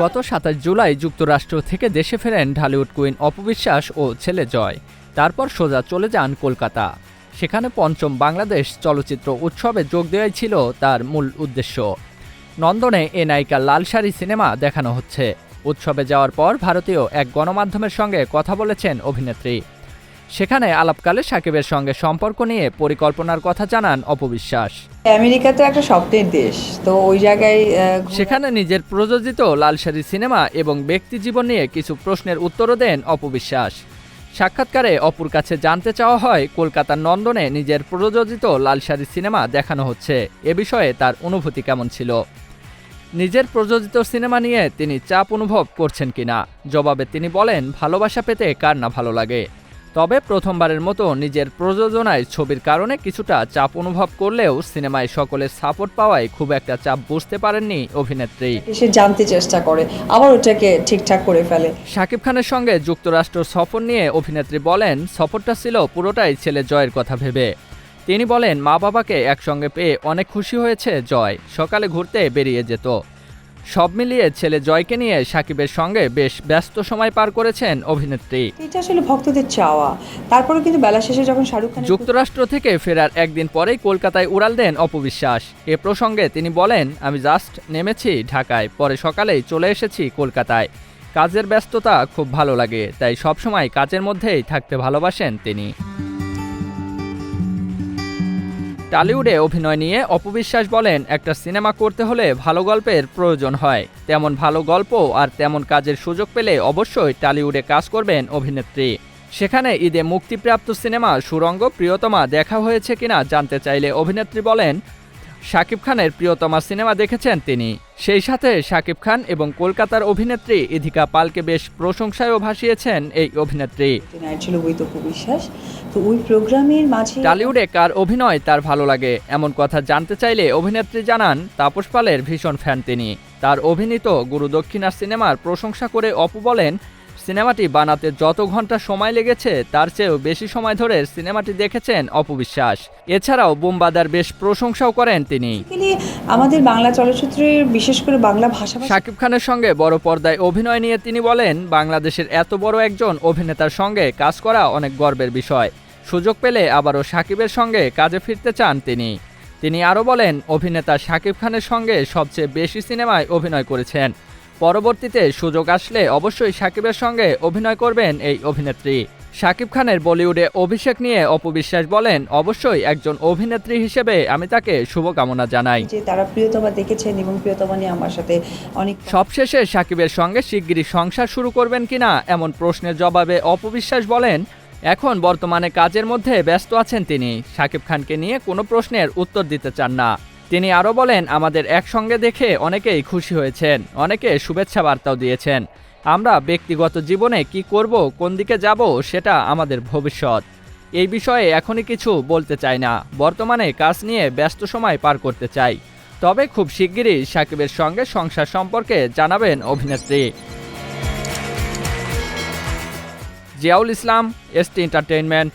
গত সাতাশ জুলাই যুক্তরাষ্ট্র থেকে দেশে ফেরেন ঢালিউড কুইন অপবিশ্বাস ও ছেলে জয়। তারপর সোজা চলে যান কলকাতা। সেখানে পঞ্চম বাংলাদেশ চলচ্চিত্র উৎসবে যোগ দেওয়াই ছিল তার মূল উদ্দেশ্য। নন্দনে এ নায়িকা লাল শাড়ি সিনেমা দেখানো হচ্ছে। উৎসবে যাওয়ার পর ভারতীয় এক গণমাধ্যমের সঙ্গে কথা বলেছেন অভিনেত্রী। সেখানে আলাপকালে সাকিবের সঙ্গে সম্পর্ক নিয়ে পরিকল্পনার কথা জানান অপবিশ্বাস। আমেরিকা তো একটা স্বপ্নের দেশ তো ওই জায়গায় সেখানে নিজের প্রযোজিত লালসারি সিনেমা এবং ব্যক্তি জীবন নিয়ে কিছু প্রশ্নের উত্তরও দেন অপবিশ্বাস। সাক্ষাৎকারে অপুর কাছে জানতে চাওয়া হয় কলকাতার নন্দনে নিজের প্রযোজিত লালসারি সিনেমা দেখানো হচ্ছে। এ বিষয়ে তার অনুভূতি কেমন ছিল? নিজের প্রযোজিত সিনেমা নিয়ে তিনি চাপ অনুভব করছেন কিনা? জবাবে তিনি বলেন ভালোবাসা পেতে কার না ভালো লাগে? তবে প্রথমবারের মতো নিজের প্রযোজনায় ছবির কারণে কিছুটা চাপ অনুভব করলেও সিনেমায় সকলের সাপোর্ট পাওয়ায় খুব একটা চাপ বুঝতে পারেননি অভিনেত্রী। সে জানতে চেষ্টা করে আবার ওটাকে ঠিকঠাক করে ফেলে। শাকিব খানের সঙ্গে যুক্তরাষ্ট্র সফর নিয়ে অভিনেত্রী বলেন সফরটা ছিল পুরোটাই ছেলে জয়ের কথা ভেবে। তিনি বলেন মা বাবাকে একসঙ্গে পেয়ে অনেক খুশি হয়েছে জয়। সকালে ঘুরতে বেরিয়ে যেত। সব মিলিয়ে ছেলে জয়কে নিয়ে সাকিবের সঙ্গে বেশ ব্যস্ত সময় পার করেছেন অভিনেত্রী। এটা আসলে ভক্তদের চাওয়া। তারপরে কিন্তু বেলা শেষে যখন শাহরুখ খান যুক্তরাষ্ট্র থেকে ফেরার একদিন পরেই কলকাতায় উড়াল দেন অপবিশ্বাস। এ প্রসঙ্গে তিনি বলেন আমি জাস্ট নেমেছি ঢাকায় পরে সকালেই চলে এসেছি কলকাতায়। কাজের ব্যস্ততা খুব ভালো লাগে তাই সবসময় কাজের মধ্যেই থাকতে ভালোবাসেন তিনি। টালিউডে অভিনয় নিয়ে অপবিশ্বাস বলেন, একটা সিনেমা করতে হলে ভালো গল্পের প্রয়োজন হয়। তেমন ভালো গল্প আর তেমন কাজের সুযোগ পেলে অবশ্যই টালিউডে কাজ করবেন অভিনেত্রী। সেখানে ঈদে মুক্তিপ্রাপ্ত সিনেমা সুরঙ্গ প্রিয়তমা দেখা হয়েছে কিনা জানতে চাইলে অভিনেত্রী বলেন শাকিব খানের প্রিয়তমা সিনেমা দেখেছেন তিনি। সেই সাথে শাকিব খান এবং কলকাতার অভিনেত্রী ইধিকা পালকে বেশ প্রশংসায়ও ভাসিয়েছেন এই অভিনেত্রী। টালিউডে কার অভিনয় তার ভালো লাগে। এমন কথা জানতে চাইলে অভিনেত্রী জানান তাপস পালের ভীষণ ফ্যান তিনি। তার অভিনীত গুরু দক্ষিণার সিনেমার প্রশংসা করে অপু বলেন সিনেমাটি বানাতে যত ঘণ্টা সময় লেগেছে তার চেয়েও বেশি সময় ধরে সিনেমাটি দেখেছেন অপবিশ্বাস এছাড়াও বোমবাদার বেশ প্রশংসাও করেন তিনি। আমাদের বাংলা চলচ্চিত্রের বিশেষ করে বাংলা ভাষা শাকিব খানের সঙ্গে বড় পর্দায় অভিনয় নিয়ে তিনি বলেন বাংলাদেশের এত বড় একজন অভিনেতার সঙ্গে কাজ করা অনেক গর্বের বিষয়। সুযোগ পেলে আবারও শাকিবের সঙ্গে কাজে ফিরতে চান তিনি। তিনি আরও বলেন অভিনেতা শাকিব খানের সঙ্গে সবচেয়ে বেশি সিনেমায় অভিনয় করেছেন। পরবর্তীতে সুযোগ আসলে অবশ্যই সাকিবের সঙ্গে অভিনয় করবেন এই অভিনেত্রী। শাকিব খানের বলিউডে অভিষেক নিয়ে অপবিশ্বাস বলেন অবশ্যই একজন অভিনেত্রী হিসেবে আমি তাকে শুভকামনা জানাই। যে তারা প্রিয়তমা দেখেছেন এবং প্রিয়তমা নিয়ে আমার সাথে অনেক সবশেষে সাকিবের সঙ্গে শিগগিরই সংসার শুরু করবেন কিনা এমন প্রশ্নের জবাবে অপবিশ্বাস বলেন এখন বর্তমানে কাজের মধ্যে ব্যস্ত আছেন তিনি। সাকিব খানকে নিয়ে কোনো প্রশ্নের উত্তর দিতে চান না। তিনি আরও বলেন, আমাদের একসঙ্গে দেখে অনেকেই খুশি হয়েছেন, অনেকে শুভেচ্ছা বার্তাও দিয়েছেন। আমরা ব্যক্তিগত জীবনে কি করব, কোন দিকে যাব, সেটা আমাদের ভবিষ্যৎ। এই বিষয়ে এখনই কিছু বলতে চাই না। বর্তমানে কাজ নিয়ে ব্যস্ত সময় পার করতে চাই। তবে খুব শিগগিরই সাকিবের সঙ্গে সংসার সম্পর্কে জানাবেন অভিনেত্রী। Ziaul Islam ST entertainment.